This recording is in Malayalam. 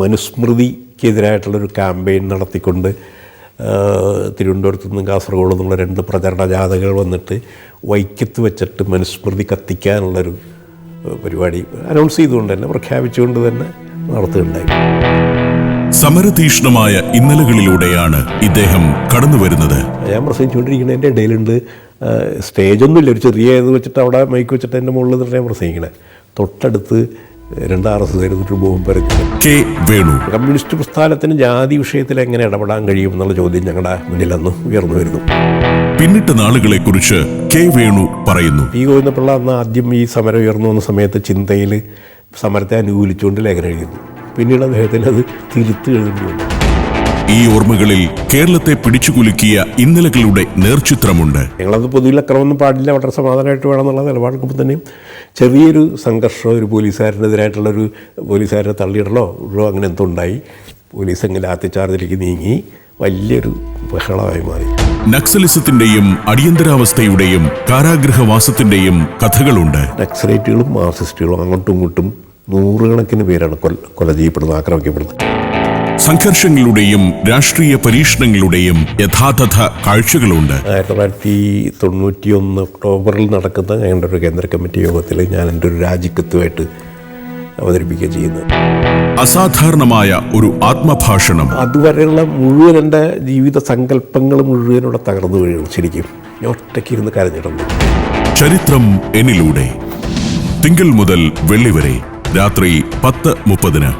മനുസ്മൃതിക്കെതിരായിട്ടുള്ളൊരു ക്യാമ്പയിൻ നടത്തിക്കൊണ്ട് തിരുവനന്തപുരത്ത് നിന്നും കാസർഗോഡ് നിന്നുള്ള രണ്ട് പ്രചരണ ജാഥകൾ വന്നിട്ട് വൈക്കത്ത് വെച്ചിട്ട് മനുസ്മൃതി കത്തിക്കാനുള്ളൊരു പരിപാടി അനൗൺസ് ചെയ്തുകൊണ്ട് തന്നെ പ്രഖ്യാപിച്ചുകൊണ്ട് തന്നെ നടത്തുകയുണ്ടായി. സമരതീഷ്ണമായ ഇന്നലകളിലൂടെയാണ് ഇദ്ദേഹം കടന്നു വരുന്നത്. ഞാൻ പ്രസംഗിച്ചുകൊണ്ടിരിക്കുന്നതിന്റെ ഇടയിലുണ്ട് സ്റ്റേജൊന്നുമില്ല ഒരു ചെറിയ ഇത് വെച്ചിട്ട് അവിടെ മൈക്ക് വെച്ചിട്ട് എന്റെ മുകളിൽ ഞാൻ പ്രസംഗിക്കണേ. തൊട്ടടുത്ത് രണ്ട് ആർ എസ് ബോംബ് പരത്തി കെ വേണു. കമ്മ്യൂണിസ്റ്റ് പ്രസ്ഥാനത്തിന് ജാതി വിഷയത്തിൽ എങ്ങനെ ഇടപെടാൻ കഴിയും എന്നുള്ള ചോദ്യം ഞങ്ങളുടെ മുന്നിൽ അന്ന് ഉയർന്നു വരുന്നു. പിന്നിട്ട നാളുകളെ കുറിച്ച് കെ വേണു പറയുന്നു. പി ഗോവിന്ദപിള്ള അന്ന് ആദ്യം ഈ സമരം ഉയർന്നു വന്ന സമയത്ത് ചിന്തയിൽ സമരത്തെ അനുകൂലിച്ചുകൊണ്ട് ലേഖനം എഴുതുന്നു പിന്നീട് അദ്ദേഹത്തിന് അത് തിരുത്തി എഴുതേണ്ടി വന്നു. ഈ ഓർമ്മകളിൽ കേരളത്തെ പിടിച്ചുകുലുക്കിയ ഇന്നലകളുടെ നേർചിത്രമുണ്ട്. ഞങ്ങളത് പൊതുവിൽ അക്രമമൊന്നും പാടില്ല വളരെ സമാധാനമായിട്ട് വേണമെന്നുള്ള നിലപാടെടുക്കുമ്പോൾ തന്നെയും ചെറിയൊരു സംഘർഷം ഒരു പോലീസുകാരനെതിരായിട്ടുള്ളൊരു പോലീസുകാരനെ തള്ളിയിടലോ ഉള്ളോ അങ്ങനെ എന്തോ ഉണ്ടായി. പോലീസ് അങ്ങനെ ലാത്തിച്ചാർജിലേക്ക് നീങ്ങി. വലിയൊരു ബഹളമായി മാറി. നക്സലിസത്തിന്റെയും അടിയന്തരാവസ്ഥയുടെയും കാരാഗ്രഹവാസത്തിന്റെയും കഥകളുണ്ട്. നക്സലൈറ്റുകളും മാർസിസ്റ്റുകളും അങ്ങോട്ടും ഇങ്ങോട്ടും നൂറുകണക്കിന് പേരാണ് കൊല കൊല ചെയ്യപ്പെടുന്നത് ആക്രമിക്കപ്പെടുന്നത്. സംഘർഷങ്ങളുടെയും രാഷ്ട്രീയ പരീക്ഷണങ്ങളുടെയും യഥാതഥ കാഴ്ചകളുണ്ട്. ആയിരത്തി തൊള്ളായിരത്തി തൊണ്ണൂറ്റി ഒന്ന് ഒക്ടോബറിൽ നടക്കുന്ന ഞങ്ങളുടെ ഒരു കേന്ദ്ര കമ്മിറ്റി യോഗത്തിൽ ഞാൻ എന്റെ ഒരു രാജിക്കത്തുമായിട്ട് അവതരിപ്പിക്കുകയും ചെയ്യുന്നു അസാധാരണമായ ഒരു ആത്മഭാഷണം. അതുവരെയുള്ള മുഴുവൻ എന്റെ ജീവിത സങ്കല്പങ്ങൾ മുഴുവനോടെ തകർന്നു വീഴും ശരിക്കും. ഞാൻ ഒറ്റയ്ക്ക് ഇരുന്ന് കരഞ്ഞിട്ടുണ്ട് ചരിത്രം എന്നിലൂടെ. തിങ്കൾ മുതൽ വെള്ളി വരെ. രാത്രി പത്ത് മുപ്പതിന്.